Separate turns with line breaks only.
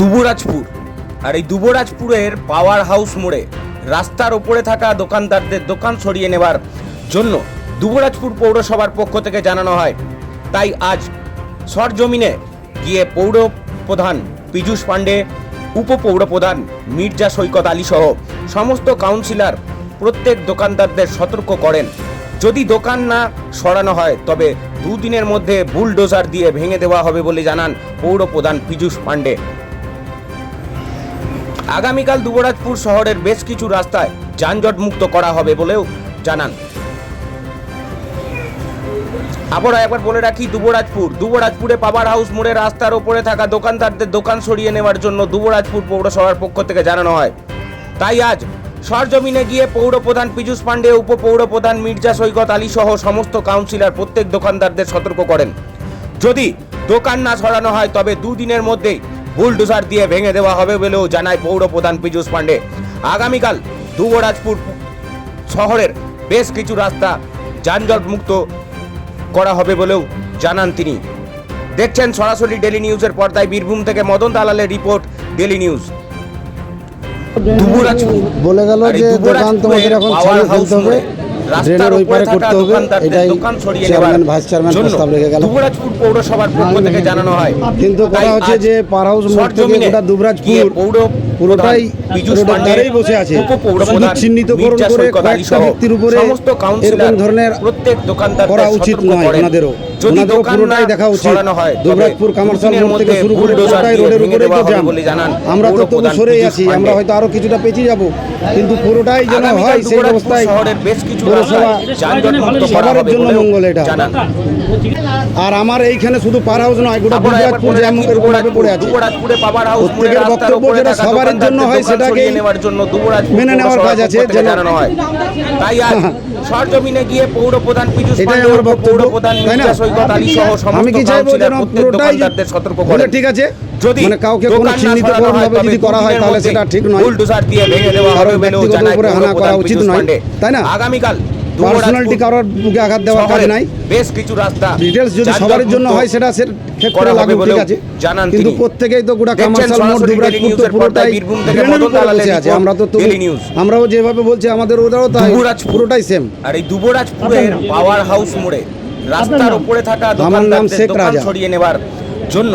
দুবরাজপুর। আর এই দুবরাজপুরের power house মোড়ে রাস্তার ওপরে থাকা দোকানদারদের দোকান সরিয়ে নেবার জন্য দুবরাজপুর পৌরসভার পক্ষ থেকে জানানো হয়। তাই আজ সরজমিনে গিয়ে পৌর প্রধান পীযূষ পাণ্ডে উপপৌর প্রধান মির্জা সৈকত আলী সহ সমস্ত কাউন্সিলর প্রত্যেক দোকানদারদের সতর্ক করেন। যদি দোকান না সরানো হয়, তবে দুদিনের মধ্যে বুলডোজার দিয়ে ভেঙে দেওয়া হবে বলে জানান পৌর প্রধান পীযূষ পাণ্ডে। আগামীকাল দুবরাজপুর শহরের বেশ কিছু রাস্তায় যানজট মুক্ত করা হবে বলেও জানান। আবার একবার বলে রাখি, দুবরাজপুর। দুবরাজপুরে পাওয়ার হাউস মোড়ে রাস্তার ওপরে থাকা দোকানদারদের দোকান সরিয়ে নেওয়ার জন্য দুবরাজপুর পৌরসভার পক্ষ থেকে জানানো হয়। তাই আজ সরজমিনে গিয়ে পৌর প্রধান পীযূষ পাণ্ডে উপপৌর প্রধান মির্জা সৈকত আলী সহ সমস্ত কাউন্সিলর প্রত্যেক দোকানদারদের সতর্ক করেন। যদি দোকান না সরানো হয়, তবে দুদিনের মধ্যেই বুলডোজার দিয়ে ভেঙে দেওয়া হবে বলেও জানায় পৌর প্রধান পীযূষ পাণ্ডে। আগামীকাল দুবরাজপুর শহরের বেশ কিছু রাস্তা যানজট মুক্ত করা হবে বলেও জানান তিনি। দেখছেন সরাসরি ডেলি নিউজের পর্দায় বীরভূম থেকে মদন দালালের রিপোর্ট ডেলি নিউজ
বলে গেল যে দোকান তোমাদের এখন ছাড়িয়ে ফেলতে হবে। ড্রেনের ওই
উপরে
পারে করতে
থাকা
হবে
দোকানদারদের
এটাই
দোকান সরিয়ে
চেয়ারম্যান
নেওয়ার
ভাইস চেয়ারম্যান প্রস্তাব রেখে গেল
দুবরাজপুর পৌরসভার পক্ষ থেকে জানানো হয়।
কিন্তু কথা হচ্ছে যে পার হাউস মোড় থেকে গোটা দুবরাজপুর
পৌর
পুরোটাই ধারেই বসে আছে। শুধু চিহ্নিতকরণ করে কয়েকটা ব্যক্তির উপরে
সমস্ত কাউন্সিলর
এরকম ধরনের
প্রত্যেক দোকানদার
করা উচিত নয় ওনাদেরও।
যদি দোকান না
দেখা উচিত।
হয়
দুবরাজপুর কামারসাল মোড় থেকে শুরু করে পুরোটাই রোডের উপরে তো জ্যাম। আমরা তো তবু সরেই আছি আমরা হয়তো আরও কিছুটা পেছিয়ে যাব কিন্তু পুরোটাই যেন হয় সেই অবস্থায়
শহরের বেশ কিছু
পৌরসভা সবার জন্য মঙ্গল এটা। আর আমার এইখানে শুধু পার হাউস নয় গোটা দুবরাজপুর
বলে
জ্যাম
রাখি,
এরকম পড়ে আছে। প্রত্যেকের বক্তব্য যেটা সবার জন্য হয়
দুবরাজপুর
মেনে নেওয়ার কাজ আছে,
জানানো হয়। তাই আজ সরজমিনে গিয়ে পৌর প্রধান পীযূষ পৌর প্রধান সৈকত আলী সহ সমস্ত
আমি কি চাইব
কাউন্সিলর প্রত্যেক দোকানদারদের সতর্ক
বলে
করেন
ঠিক আছে।
যদি
মানে কাউকে কোনো
হয়,
ভাবে
তবে
যদি করা হয় তাহলে সেটা ঠিক নয়।
বুলডোজার দিয়ে ভেঙে দেওয়া হবে বলেও জানায়
উপরে হানা করা উচিত নয়, তাই না?
আগামীকাল
পার্সোনালিটি কারোর বুকে আঘাত দেওয়ার কাজ নাই।
বেশ কিছু রাস্তা
ডিটেলস যদি সবার জন্য হয় সেটা সে ক্ষেত্রে
করা হবে
ঠিক আছে।
জানান
কিন্তু। প্রত্যেকেই তো গোটা মোড়
সরাসরি
দুবরাজপুর তো পুরোটাই ড্রেনের উপরে বসে আছে। আমরা তো। আমরাও যেভাবে বলছি আমাদের ওদেরও তাই। পুরোটাই সেম
আর এই দুবরাজপুরের পাওয়ার হাউস মোড়ে রাস্তার উপরে থাকা দোকানদারদের দোকান সরিয়ে নেবার জন্য